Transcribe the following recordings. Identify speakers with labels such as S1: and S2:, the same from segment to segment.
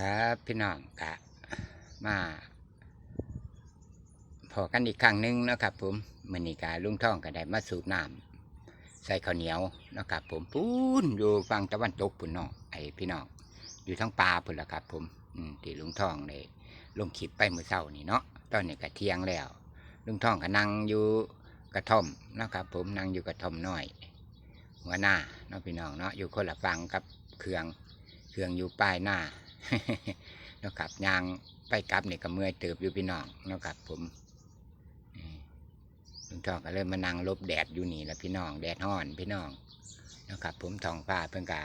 S1: ครับพี่น้องกะมาพอกันอีกครั้งหนึงนะครับ ผมมือนีกาลุงท่องก็ได้มาสูบน้ำใส่ข้าวเหนียวนะครับ ผมปูนอยู่ฝั่งตะวันตกปุ่นเนาะไอพี่น้องอยู่ทั้งป่าปุ่นละครับ ผมอืมที่ลุงท่องได้ลงคลิปไปเมื่อเช้านี่เนาะตอนนี้ก็เที่ยงแล้ว ลุงท่องก็นั่งอยู่กระท่อมนะครับ ผมนั่งอยู่กระท่อมน้อยหัวหน้าเนาะพี่น้องเนาะอยู่คนละฟังกับเครื่องเครื่องอยู่ป้ายหน้า นะครับยางไปกลับนี่ก็เมื่อยเติบอยู่พี่น้องนะครับผมนี่ลุงทองก็เริ่มมานั่งลบแดดอยู่นี่แหละพี่น้องแดดห้อนพี่น้องนะครับผมท้องฟ้าเพิ่งกะ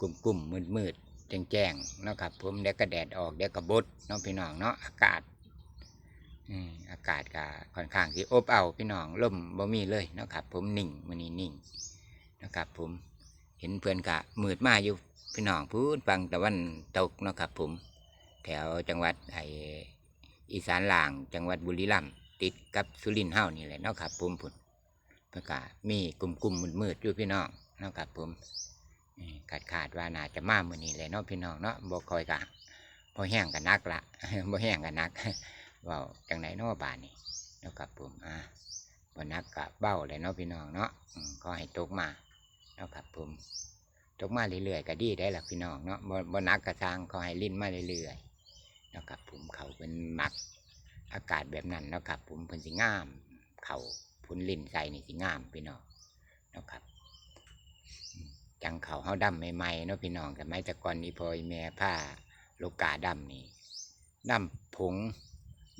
S1: กลุ่มกลุ่มมืดมืดแจ้งแจ้งๆนะครับผมเดี๋ยวก็แดดออกเดี๋ยวก็บดเนาะพี่น้องเนาะอากาศอืมอากาศก็ค่อนข้างที่อบเอาวพี่น้องลมบ่มีเลยนะครับผมนิ่งมันนี้นิ่งนะครับผมเห็นเพื่อนกะมืดมาอยู่ พี่น้องพูดฟังตะวันตกเนาะครับผม แถวจังหวัดไออีสานล่างจังหวัดบุรีรัมย์ติดกับสุรินทร์เฮานี่แหละเนาะครับผมพุ่นประกาศมีกลุ่มกลุ่มมืดมืดๆอยู่พี่น้องเนาะครับผมขาดขาดว่าน่าจะมามื้อนี้แหละเนาะพี่น้องเนาะบ่คอยกะพอแห้งกันนักละบ่แห้งกันนักว้าจังไหนเนาะบานนี้เนาะครับผมอ่าบ่นักกะเบ้าเลยเนาะพี่น้องเนาะอืมขอให้ตกมาเนาะครับผม ตกมาเรื่อยๆก็ดีได้ละพี่น้องเนาะบ่นักกระซังเขาให้ลิ้นมาเรื่อยๆเนาะครับผมเขาเป็นมักอากาศแบบนั้นเนาะครับผมเพิ่นสิงาม เขาพุ่นลิ้นใส่นี่สิงามพี่น้องเนาะครับจังเขาเฮาดำใหม่ๆเนาะพี่น้องแต่ไม่แต่ก่อนนี้พออีแม่ผ้าโลกกาดำนี่ดำผง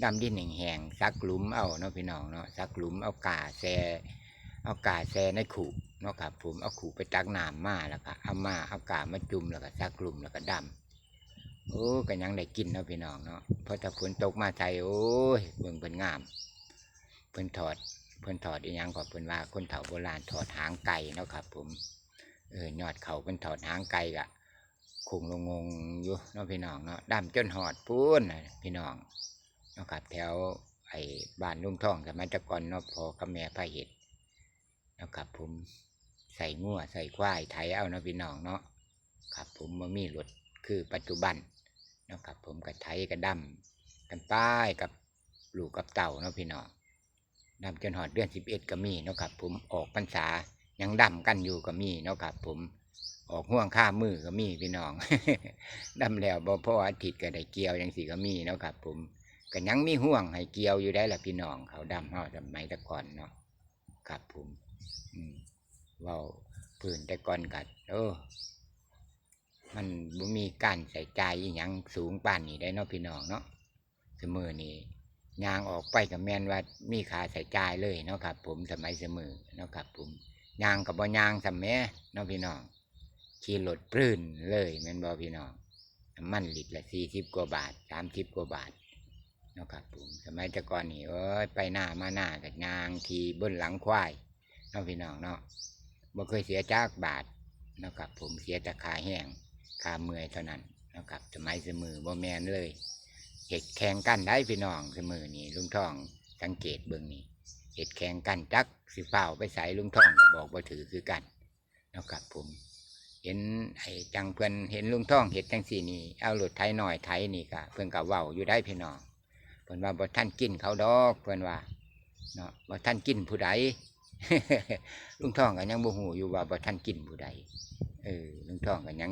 S1: ดำดินแห้งๆซักหลุมเอาเนาะพี่น้องเนาะซักหลุมเอากาแซ เอากาแซในขู่เนาะครับผมเอาขู่ไปตักน้ำมาแล้วก็เอามาเอากามาจุ่มแล้วก็ซักกลุ่มแล้วก็ดำโอ้ก็ยังได้กินเนาะพี่น้องเนาะเพราะถ้าฝนตกมาไทยโอ้ยเบิ่งเพิ่นงามเพิ่นถอดเพิ่นถอดอีหยังก็เพิ่นว่าคนเฒ่าโบราณถอดหางไก่เนาะครับ ผมเออยอดเขาเพิ่นถอดหางไก่กะคงลงงงอยู่เนาะพี่น้องเนาะดำจนหอดพูนน่ะพี่น้องเนาะครับแถวไอ้บ้านลุงท่องสมัยแตะก่อนเนาะพอกับแม่พาเห็ด นะครับผมใส่งัวใส่ควายไถเอาเนาะพี่น้องเนาะครับผมมามีรถคือปัจจุบันนะครับผมกับไถกับดำกันป้ายกับลูกกับเต่าเนาะพี่น้องดำจนหอดเดือนสิบเอ็ดก็มีเนาะครับผมออกพรรษายังดำกันอยู่ก็มีเนาะครับผมออกห่วงข้ามมือก็มีพี่น้องดำแล้วบ่พออาทิตย์ก็ได้เกี่ยวยังสี่ก็มีเนาะครับผมก็ยังมีห่วงให้เกี่ยวอยู่ได้ละพี่น้องเขาดำเฮาสมัยตะก่อนเนาะครับผม เว้าพื้นแต่ก่อนกัดเออมันบ่มีการใส่ใจายอหยังสูงป่านนี้ได้เนาะพี่น้องเนาะเสมอนี่ยางออกไปกับแมนว่ามีขาใส่ใจเลยเนาะครับ ผมสมัยเสมอเนาะครับผมยางกับบ่ยางสำแม่เนาะพี่น้องขี่รถปลื้นเลยแม่นบ่พี่น้องมันลิตรละสี่สิบกว่าบาทสามสิบกว่าบาทเนาะครับผมสมัยแต่ก่อนนี่เอ้ยไปหน้ามาหน้ากับยางขี่บนหลังควาย นาะพี่น้องเนาะบ่เคยเสียจากบาทเนาะครับ ผมเสียแต่ขาแห้งขาเมื่อยเท่านั้นเนาะครับสมัยเสมอบ่แมนเลยเห็ดแข่งกันได้พี่น้องเสมอนี่ลุงทองสังเกตเบิ่งนี่เห็ดแข่งกันจักสิเฝ้าไปใส่ลุงทองบอกว่าถือคือกันเนาะครับผมเห็นไอ้จังเพื่อนเห็นลุงทองเห็ดจังสี่นี่เอาหลุดไทยหน่อยไทยนี่ก็เพื่อนก็เว้าอยู่ได้พี่น้องเพื่อนว่าบ่ท่านกินเขาดอกเพื่อนว่าเนาะบ่ท่านกินผู้ใด ลุงทองก็ยังบ่ฮู้อยู่ว่าบ่ทันกินผู้ใดเออลุงทองก็ยัง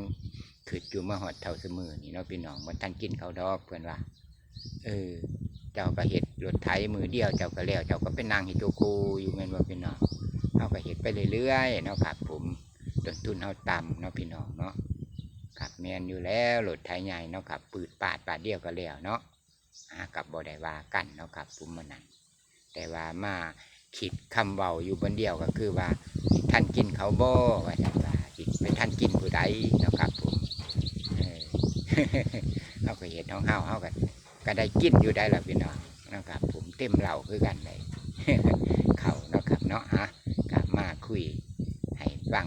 S1: คิดอยู่มาฮอดเท่าเสมอนี่เนาะพี่น้องบ่ทันกินเขาวดอกเพิ่นว่าเออ เจ้าก็เฮ็ดรถไถมือเดียวเจ้าก็แล้ว เจ้าก็เป็นนางฮิโตโกอยู่แม่นบ่าพี่น้องเฮาก็เฮ็ดไปเรื่อยๆเนาะครับผมต้นทุนเฮาต่ำเนาะพี่น้องเนาะครับแมนอยู่แล้วรถไถใหญ่เนาะครับปืดปาดปาดเดียวก็แล้วเนาะอ่ากับบ่ได้ว่ากันเนาะครับผมมันนั้นแต่ว่ามา คิดคำเบาอยู่บนเดียวก็คือว่าท่านกินเขาบ่ว่าจังว่าเป็นท่านกินผู้ใดนะครับผมเออเราก็เห็นท้องเฮาเฮากันก็ได้กินอยู่ได้ละพี่น้องนะครับ ผมเต็มเหล่าคือกันเลยเขานะครับเนาะฮะกลับมาคุยให้ฟัง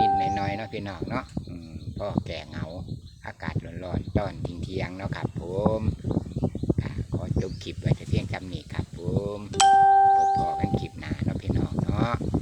S1: นิดๆน่อยๆเนาะพี่น้องเนาะพ่อแก่เหงาอากาศร้อนๆตอนทิ้งเที่ยงเนาะครับผมขอจบคลิปไว้แต่เพียงจำนี้ครับผม พอกันคลิปหน้าเนาะพี่น้องเนาะ